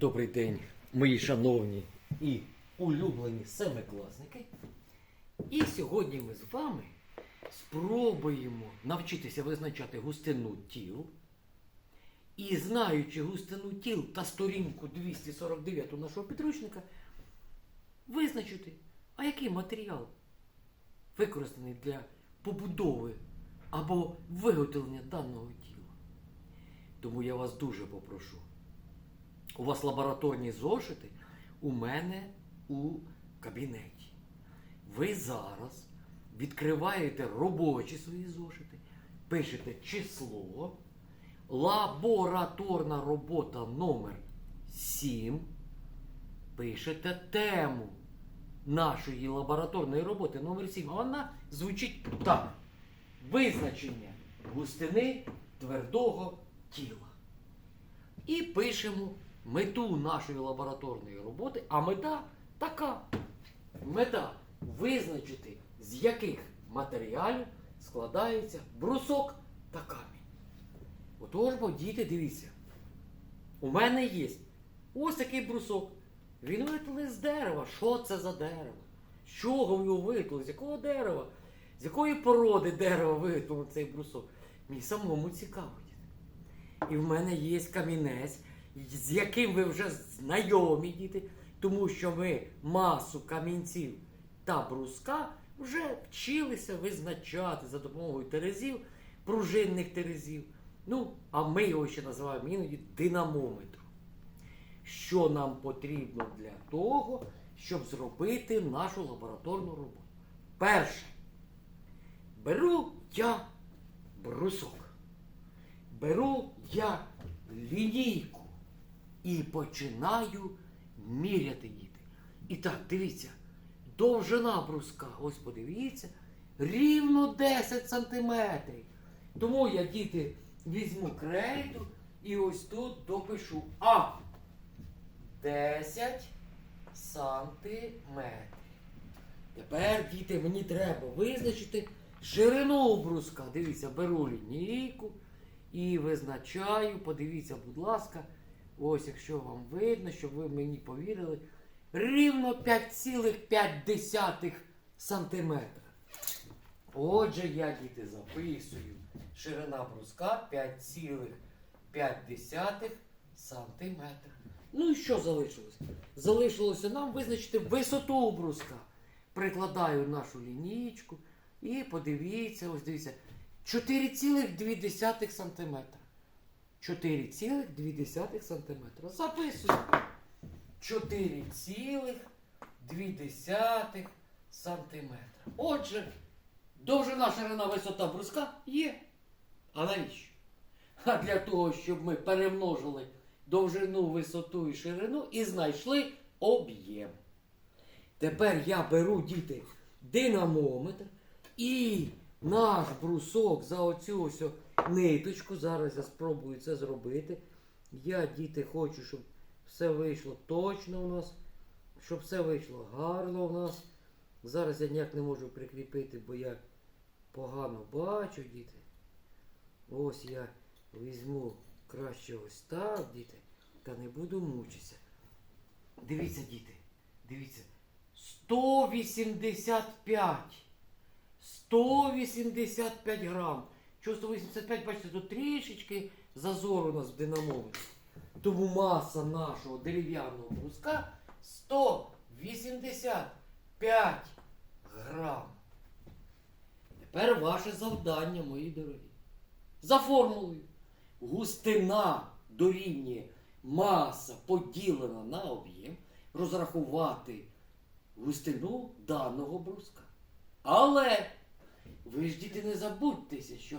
Добрий день, мої шановні і улюблені семикласники. І сьогодні ми з вами спробуємо навчитися визначати густину тіл. І знаючи густину тіл та сторінку 249 нашого підручника, визначити, а який матеріал використаний для побудови або виготовлення даного тіла. Тому я вас дуже попрошу. У вас лабораторні зошити, у мене у кабінеті. Ви зараз відкриваєте робочі свої зошити, пишете число, лабораторна робота номер 7, пишете тему нашої лабораторної роботи номер 7. Вона звучить так. Визначення густини твердого тіла. І пишемо мету нашої лабораторної роботи, а мета така. Мета визначити, з яких матеріалів складається брусок та камінь. Отож, бо діти, дивіться. У мене є ось такий брусок. Він виготовлений з дерева. Що це за дерево? З чого його виготовили? З якого дерева? З якої породи дерева виготовлений цей брусок? Мені самому цікаво. І в мене є камінець, з яким ви вже знайомі діти, тому що ми масу камінців та бруска вже вчилися визначати за допомогою терезів, пружинних терезів. Ну, а ми його ще називаємо іноді динамометром. Що нам потрібно для того, щоб зробити нашу лабораторну роботу? Перше. Беру я брусок беру я лінійку і починаю міряти діти. І так, дивіться, довжина бруска, ось подивіться, рівно 10 сантиметрів. Тому я, діти, візьму крейду і ось тут допишу А. 10 сантиметрів. Тепер, діти, мені треба визначити ширину бруска. Дивіться, беру лінійку і визначаю. Подивіться, будь ласка, ось якщо вам видно, щоб ви мені повірили, рівно 5,5 сантиметра. Отже, я, діти, записую. Ширина бруска 5,5 сантиметра. Ну і що залишилось? Залишилося нам визначити висоту бруска. Прикладаю нашу лінійку і подивіться, ось дивіться, 4,2 см. 4,2 см. Записую. 4,2 см. Отже, довжина ширина висота бруска є. А навіщо? А для того, щоб ми перемножили довжину, висоту і ширину і знайшли об'єм. Тепер я беру діти динамометр і наш брусок за оцю ось ниточку. Зараз я спробую це зробити. Я, діти, хочу, щоб все вийшло точно у нас, щоб все вийшло гарно у нас. Зараз я ніяк не можу прикріпити, бо я погано бачу, діти. Ось я візьму краще ось так, діти, та не буду мучитися. Дивіться, діти, дивіться. 185. 185 грам. Чого 185, бачите, тут трішечки зазор у нас в динамометрі. Тому маса нашого дерев'яного бруска 185 грам. Тепер ваше завдання, мої дорогі. За формулою. Густина дорівнює маса поділена на об'єм, розрахувати густину даного бруска. Але ви ж діти не забудьтеся, що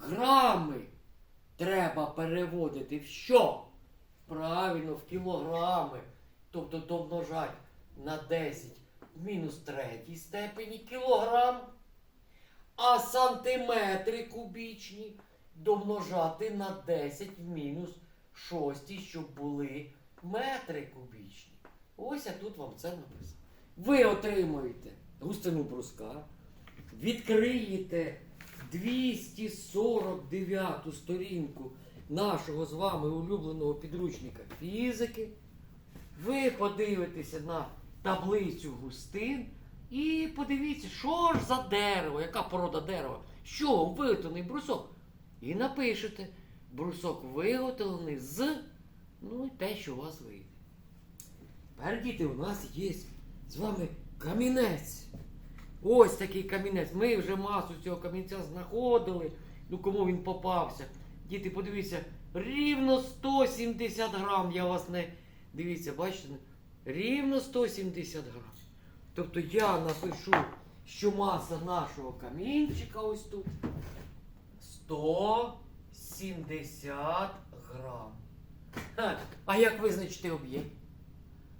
грами треба переводити в що? Правильно, в кілограми. Тобто домножать на 10 в мінус третій степені кілограм, а сантиметри кубічні домножати на 10 в мінус 6, щоб були метри кубічні. Ось я тут вам це написав. Ви отримуєте густину бруска, відкриєте 249 сторінку нашого з вами улюбленого підручника фізики. ви подивитеся на таблицю густин і подивіться, що ж за дерево, яка порода дерева, чого виготовлений брусок. І напишете, брусок виготовлений з, ну те, що у вас вийде. Тепер, діти, у нас є з вами камінець. Ось такий камінець. Ми вже масу цього камінця знаходили. Ну кому він попався. Діти, подивіться, рівно 170 грам. Я вас не. Дивіться, бачите? Рівно 170 грам. Тобто я напишу, що маса нашого камінчика ось тут 170 грам. А як визначити об'єм?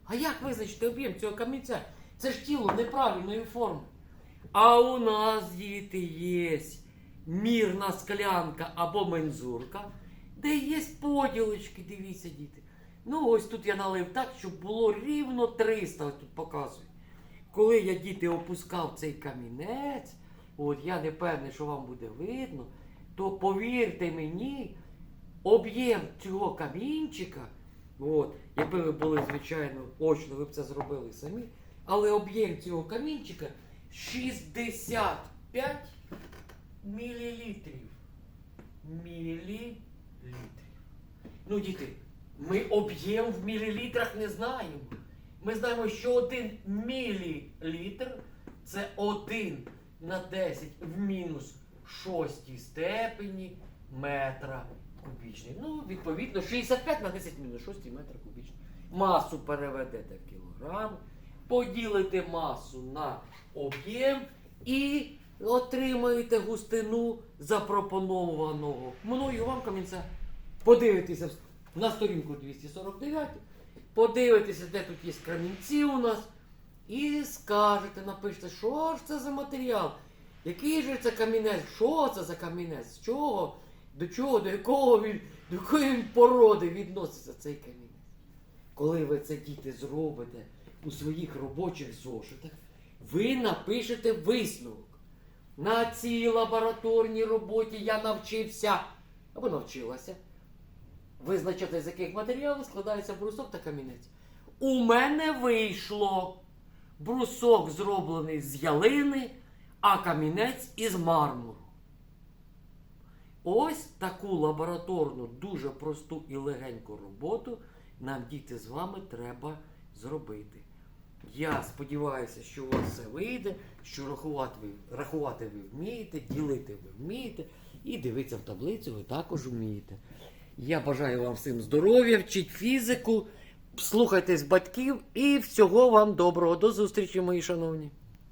А як визначити об'єм цього камінця? Це ж тіло неправильної форми. А у нас, діти, є мірна склянка або мензурка, де є поділочки, дивіться, діти. Ну, ось тут я налив так, щоб було рівно 300, ось тут показую. Коли я, діти, опускав цей камінець, от я не певний, що вам буде видно, то повірте мені, об'єм цього камінчика, от, якби ви були, звичайно, очно, ви б це зробили самі, але об'єм цього камінчика 65 мілілітрів. Мілілітрів. Ну, діти, ми об'єм в мілілітрах не знаємо. Ми знаємо, що один мілілітр це 1 на 10 в мінус 6 степені метра кубічний. Ну, відповідно, 65 на 10 мінус 6 метра кубічний. Масу переведете в кілограм, поділите масу на об'єм і отримаєте густину запропонованого мною вам камінця. Подивитеся на сторінку 249, подивитеся, де тут є камінці у нас, і скажете, напишете, що ж це за матеріал, який же це камінець, що це за камінець, з чого, до чого, до якого він, до якої він породи відноситься цей камінець. Коли ви це діти зробите у своїх робочих зошитах, ви напишете висновок. На цій лабораторній роботі я навчився або навчилася визначити, з яких матеріалів складається брусок та камінець. У мене вийшло брусок зроблений з ялини, а камінець із мармуру. Ось таку лабораторну, дуже просту і легеньку роботу нам діти з вами треба зробити. Я сподіваюся, що у вас все вийде, що рахувати ви, рахувати ви вмієте, ділити ви вмієте, і дивитися в таблицю ви також вмієте. Я бажаю вам всім здоров'я, вчіть фізику, слухайтесь батьків і всього вам доброго. До зустрічі, мої шановні.